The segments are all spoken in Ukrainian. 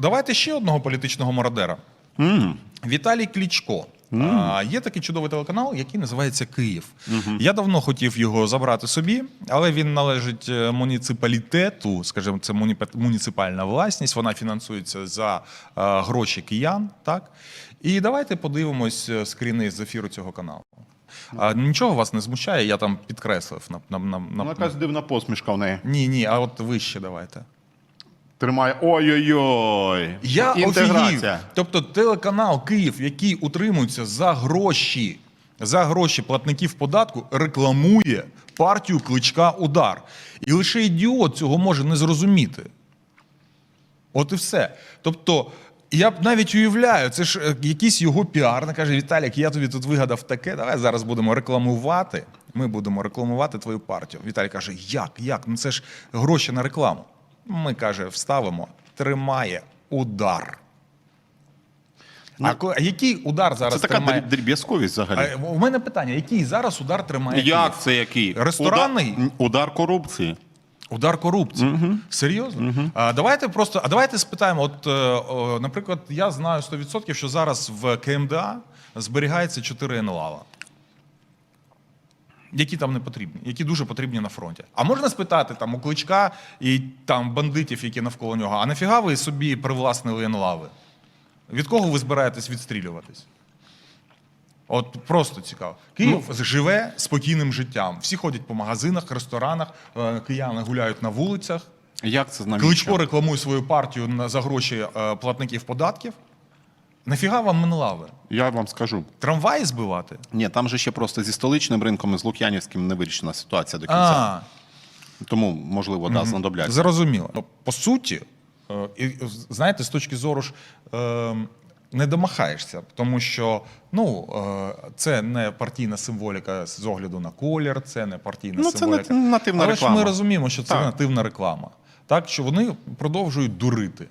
давайте ще одного політичного мародера. М. Віталій Клічко. А, є такий чудовий телеканал, який називається Київ. Я давно хотів його забрати собі, але він належить е, муніципалітету, скажімо, це муні- муніципальна власність. Вона фінансується за е, гроші киян. Так і давайте подивимось е, скріни з ефіру цього каналу. А, нічого вас не змущає, я там підкреслив на, на, на, на... Ну, якась дивна посмішка в неї. Ні, ні, а от вище давайте. Тримає. Ой-ой-ой. Я офігів. Тобто телеканал Київ, який утримується за гроші, за гроші платників податку, рекламує партію кличка Удар. І лише ідіот цього може не зрозуміти. От і все. Тобто, я б навіть уявляю, це ж е, якийсь його піар, каже: Віталік, я тобі тут вигадав таке. Давай зараз будемо рекламувати. Ми будемо рекламувати твою партію. Віталій каже: Як? Як? Ну це ж гроші на рекламу. Ми каже, вставимо, тримає удар. а, а який удар Це зараз така тримає? дріб- дріб'язковість взагалі. А, у мене питання: який зараз удар тримає? Київ? Це який? Ресторанний? Удар, удар корупції. Удар корупції. Серйозно? А давайте просто, а давайте спитаємо. От, е, о, наприклад, я знаю 100%, що зараз в КМДА зберігається 4 НЛАВа. Які там не потрібні, які дуже потрібні на фронті. А можна спитати там у кличка і там бандитів, які навколо нього, а нафіга ви собі привласнили НЛАВи? Від кого ви збираєтесь відстрілюватись? От просто цікаво. Київ живе спокійним життям. Всі ходять по магазинах, ресторанах, е, кияни гуляють на вулицях. Як це навіщо? Кличко рекламує свою партію на- за гроші е, платників податків. Нафіга вам Менлави? Я вам скажу. Трамваї збивати? Ні, там же ще просто зі столичним ринком і з Лук'янівським не вирішена ситуація до кінця. А, Тому, можливо, да, знадобляться. зрозуміло. Ну, По суті, е, і, знаєте, з точки зору ж е, не домахаєшся, тому що ну, е, це не партійна символіка з огляду на колір, це не партійна Ну, це символіка. не- нативна Але реклама. ж ми розуміємо, що це Так. нативна реклама. Так, що вони продовжують дурити.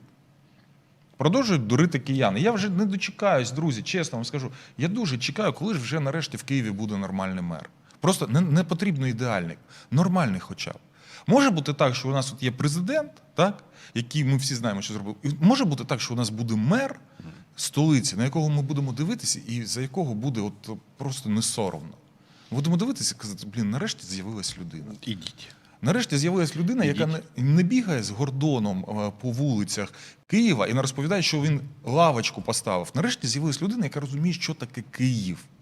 Продовжують дурити кияни. Я вже не дочекаюсь, друзі, чесно вам скажу. Я дуже чекаю, коли ж вже нарешті в Києві буде нормальний мер. Просто не, не потрібно ідеальний, нормальний хоча б. Може бути так, що у нас от є президент, так, який ми всі знаємо, що зробив. І може бути так, що у нас буде мер столиці, на якого ми будемо дивитися, і за якого буде от просто не соромно. Будемо дивитися і казати, блін, нарешті з'явилась людина. Ідіть. Нарешті з'явилась людина, яка не, не бігає з гордоном е, по вулицях Києва і не розповідає, що він лавочку поставив. Нарешті з'явилась людина, яка розуміє, що таке Київ.